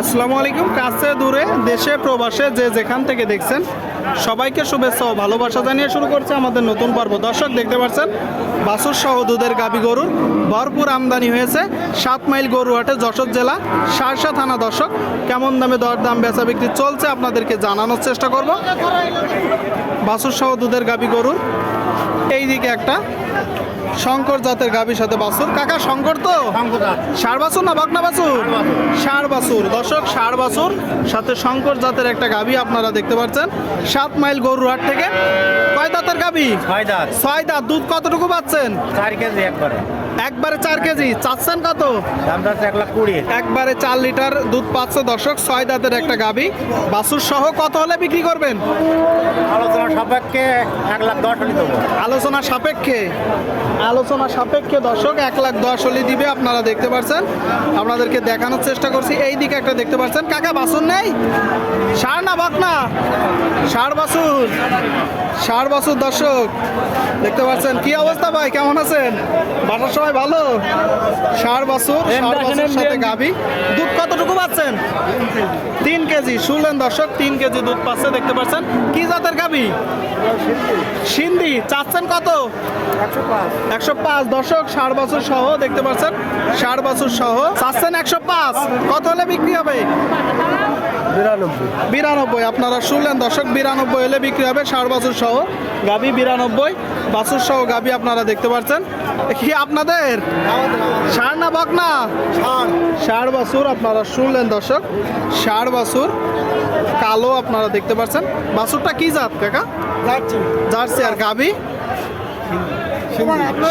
আসসালামু আলাইকুম, কাছে দূরে, দেশে, প্রবাসে, যে যেখান থেকে দেখছেন, সবাইকে শুভেচ্ছা ও ভালোবাসা জানিয়ে শুরু করছে আমাদের নতুন পর্ব। দর্শক, দেখতে পাচ্ছেন, বাসুর সহ দুধের গাবি গরুর ভরপুর আমদানি হয়েছে সাত মাইল গরুহাটে যশোর জেলা সারসা থানা। দর্শক, কেমন দামে দর দাম বেচা বিক্রি চলছে আপনাদেরকে জানানোর চেষ্টা করব। বাসুর সহ দুধের গাবি গরুর এই দিকে একটা শঙ্কর জাতের গাভীর সাথে বাসুর কাকা শঙ্কর তো? ষাড় বাছুর না বকনা বাছুর? ষাড় বাছুর। দর্শক ষাড় বাছুর সাথে শঙ্কর জাতের একটা গাবি আপনারা দেখতে পাচ্ছেন। সাত মাইল গরুরহাট থেকে। কয় দাঁতের গাবি ছয় দাঁত। ছয় দাঁত। দুধ কতটুকু পাচ্ছেন? চার কেজি একবারে। একবারে চার কেজি। চাচ্ছেন কত? একবারে চার লিটার দুধ পাচ্ছে দর্শক। ছয় দাঁতের একটা গাবি বাছুর সহ কত হলে বিক্রি করবেন? সাপেক্ষে এক লাখ দশ হলে দেবো। আলোচনা সাপেক্ষে? আলোচনা সাপেক্ষে দর্শক এক লাখ দশ হলি দিবে আপনারা দেখতে পাচ্ছেন আপনাদেরকে দেখানোর চেষ্টা করছি। এই দিকে একটা দেখতে পাচ্ছেন কাকা বাসুর নেই? সার না বাক না? সার বাসুর? সার বাসুর দর্শক দেখতে পাচ্ছেন কি অবস্থা ভাই? কেমন আছেন? বাসার সবাই ভালো? সার বাসুর সার বাসুর সাথে গাবি দুধ কতটুকু পাচ্ছেন? তিন কেজি। শুনলেন দর্শক তিন কেজি দুধ পাচ্ছে দেখতে পাচ্ছেন কি জাতের গাবি সিন্ধি। চাচ্ছেন কত? একশো পাঁচ। দর্শক ষাট বছর সহ দেখতে পাচ্ছেন ষাট বছর সহ। চাচ্ছেন একশো পাঁচ। কত হলে বিক্রি হবে? বিরানব্বই। বিরানব্বই। আপনারা শুনলেন দর্শক বিরানব্বই হলে বিক্রি হবে ষাট বছর সহ। গাবি বিরানব্বই বাছুর সহ গাবি আপনারা দেখতে পাচ্ছেন কি আপনাদের? ষাট না বক না? ষাট বাছুর আপনারা শুনলেন দর্শক। ষাট বাছুর কালো আপনারা দেখতে পাচ্ছেন বাছুরটা কি জাত কাকা? জার্সি। আর গাবি?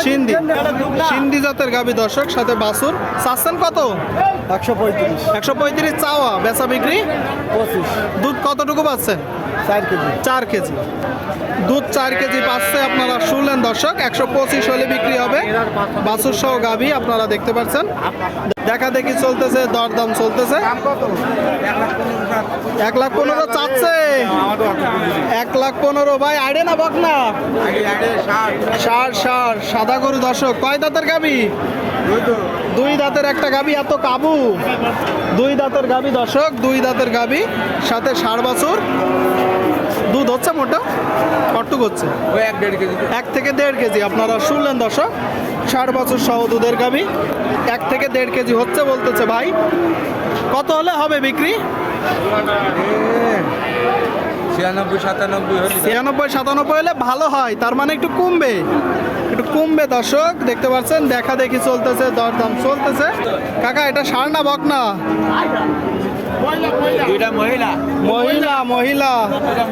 সিন্ধি। সিন্ধি। জাতের গাবি দর্শক সাথে বাছুর। চাচ্ছেন কত? একশো পঁয়ত্রিশ। একশো পঁয়ত্রিশ চাওয়া বেচা বিক্রি? দুধ কতটুকু পাচ্ছেন? চার কেজি। চার কেজি। দুধ চার কেজি পাচ্ছে আপনারা শুনলেন দর্শক, একশো পঁচিশ হলে বিক্রি হবে। বাছুর সহ গাভি আপনারা দেখতে পাচ্ছেন। দেখা দেখি চলতেছে, দরদাম চলতেছে। এক লাখ পনেরো চাচ্ছে। এক লাখ পনেরো। ভাই আইডে না বক না সার সার সাদা গরু দর্শক। কয় দাঁতের গাবি দুই দাঁতের একটা গাবি এত কাবু। দুই দাঁতের গাবি দর্শক, দুই দাঁতের গাবি সাথে ষাড় বাছুর। দুধ হচ্ছে মোটা কটুক হচ্ছে। এক দেড় কেজি এক থেকে দেড় কেজি আপনারা শুনলেন দর্শক ষাট বছর সহ দুধের গাবি এক থেকে দেড় কেজি হচ্ছে বলতেছে ভাই। কত হলে হবে বিক্রি? ছিয়ানব্বই সাতানব্বই হলে। ছিয়ানব্বই সাতানব্বই হলে ভালো হয় তার মানে একটু কমবে। একটু কমবে দর্শক দেখতে পাচ্ছেন দেখা দেখি চলতেছে দরদাম চলতেছে। কাকা এটা সার না বক না দুইটা মহিলা। মহিলা।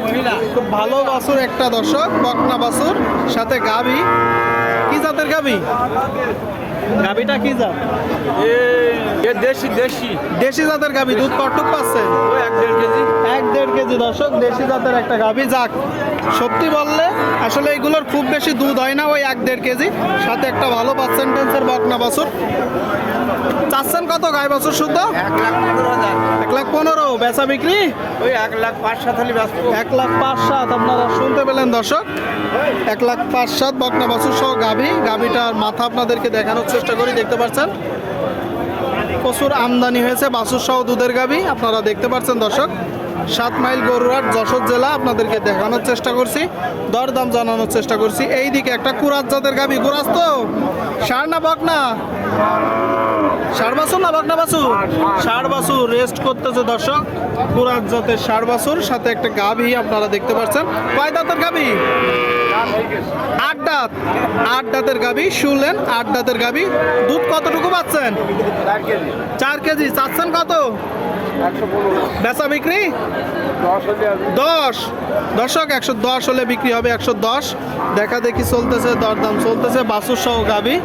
মহিলা খুব ভালো বাছুর একটা দর্শক বকনা বাছুর সাথে গাবি। কি জাতের গাবি? গাবিটা কি জাত? এ দেশি দেশি। দেশি জাতের গাবি দুধ কটুক পাচ্ছে। এক দেড় কেজি। এক দেড় কেজি দর্শক দেশি জাতের একটা গাভি যাক সত্যি বললে আসলে এগুলোর খুব বেশি দুধ হয় না ওই এক দেড় কেজি। সাথে একটা ভালো পার্সেন্টেন্সের বকনা চাচ্ছেন কত গাই বাছুর শুদ্ধ এক লাখ পনেরো হাজার। এক লাখ পনেরো বেচা বিক্রি? ওই এক লাখ পাঁচ সাত হলে এক লাখ পাঁচ সাত আপনারা শুনতে পেলেন দর্শক। এক লাখ পাঁচ সাত বকনা বাছুর সহ গাভি। গাভিটার মাথা আপনাদেরকে দেখানোর চেষ্টা করি দেখতে পাচ্ছেন? প্রচুর আমদানি হয়েছে বাছুর সহ দুধের গাভি আপনারা দেখতে পাচ্ছেন দর্শক। সাত মাইল গরুরাট যশোর জেলা আপনাদেরকে দেখানোর চেষ্টা করছি দরদাম জানানোর চেষ্টা করছি। এই দিকে একটা কুরাত জাতের গাভি কুরাস তো? সার না বকনা? রেস্ট করতেছে দর্শক। বাছুর সাথে একটা আপনারা দেখতে কয় গাভি? আট আট গাভি আট দুধ কতটুকু পাচ্ছেন? চার কেজি। চাচ্ছেন কত? বেচা বিক্রি? দশ। দর্শক, একশো দশ হলে বিক্রি হবে, একশো দশ। দেখা দেখি চলতেছে, দরদাম চলতেছে, বাসুর সহ গাভি।